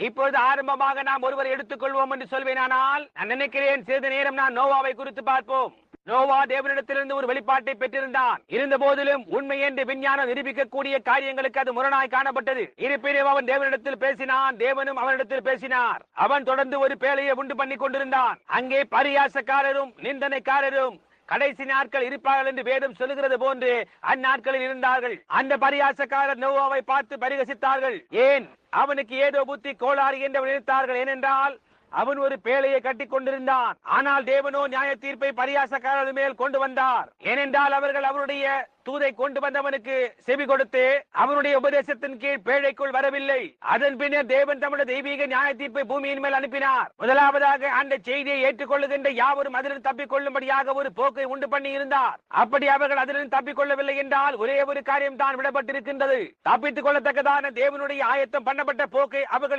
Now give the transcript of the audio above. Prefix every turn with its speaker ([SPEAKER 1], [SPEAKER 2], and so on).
[SPEAKER 1] இப்பொழுது ஆரம்பமாக நாம் ஒருவரை எடுத்துக்கொள்வோம் என்று சொல்வேனானால் நான் நினைக்கிறேன் சிறிது நேரம் நான் நோவாவை குறித்து பார்ப்போம். நோவா தேவனிடத்திலிருந்து ஒரு வெளிப்பாட்டை பெற்றிருந்தான். இருந்த போதிலும் உண்மை என்று விஞ்ஞானம் நிரூபிக்கக்கூடிய காரியங்களுக்கு அது முரணாய் காணப்பட்டது. இருப்பினும் அவன் தேவனிடத்தில் பேசினான் தேவனும் அவனிடத்தில் பேசினார். அவன் தொடர்ந்து ஒரு பேழையை உண்டு பண்ணி கொண்டிருந்தான். அங்கே பரியாசக்காரரும் நிந்தனைக்காரரும் கடைசி நாட்கள் இருப்பார்கள் என்று வேதம் சொல்லுகிறது போன்று அந்நாட்களில் இருந்தார்கள். அந்த பரியாசக்காரர் நோவாவை பார்த்து பரிகசித்தார்கள். ஏன்? அவனுக்கு ஏதோ புத்தி கோளாறு என்று நினைத்தார்கள். ஏனென்றால் அவன் ஒரு பேழையை கட்டி கொண்டிருந்தான். ஆனால் தேவனோ நியாய தீர்ப்பை பரியாசக்காரர்கள் மேல் கொண்டு வந்தார். ஏனென்றால் அவர்கள் அவருடைய தூதை கொண்டு வந்தவனுக்கு செவி கொடுத்து அவனுடைய உபதேசத்தின் கீழ் பேழைக்குள் வரவில்லை. அதன் பின்னர் தேவன் தம்முடைய தெய்வீக நியாய தீர்ப்பை பூமியின் மேல் அனுப்பினார். முதலாவதாக அந்த செய்தியை ஏற்றுக்கொள்ளுகின்ற யாவரும் அதிலிருந்து தப்பிக் கொள்ளும்படியாக ஒரு போக்கை உண்டு பண்ணி இருந்தார். அப்படி அவர்கள் அதிலிருந்து தப்பிக் கொள்ளவில்லை என்றால் ஒரே ஒரு காரியம் தான் விடப்பட்டிருக்கின்றது. தப்பித்துக் கொள்ளத்தக்கதான தேவனுடைய ஆயத்தம் பண்ணப்பட்ட போக்கை அவர்கள்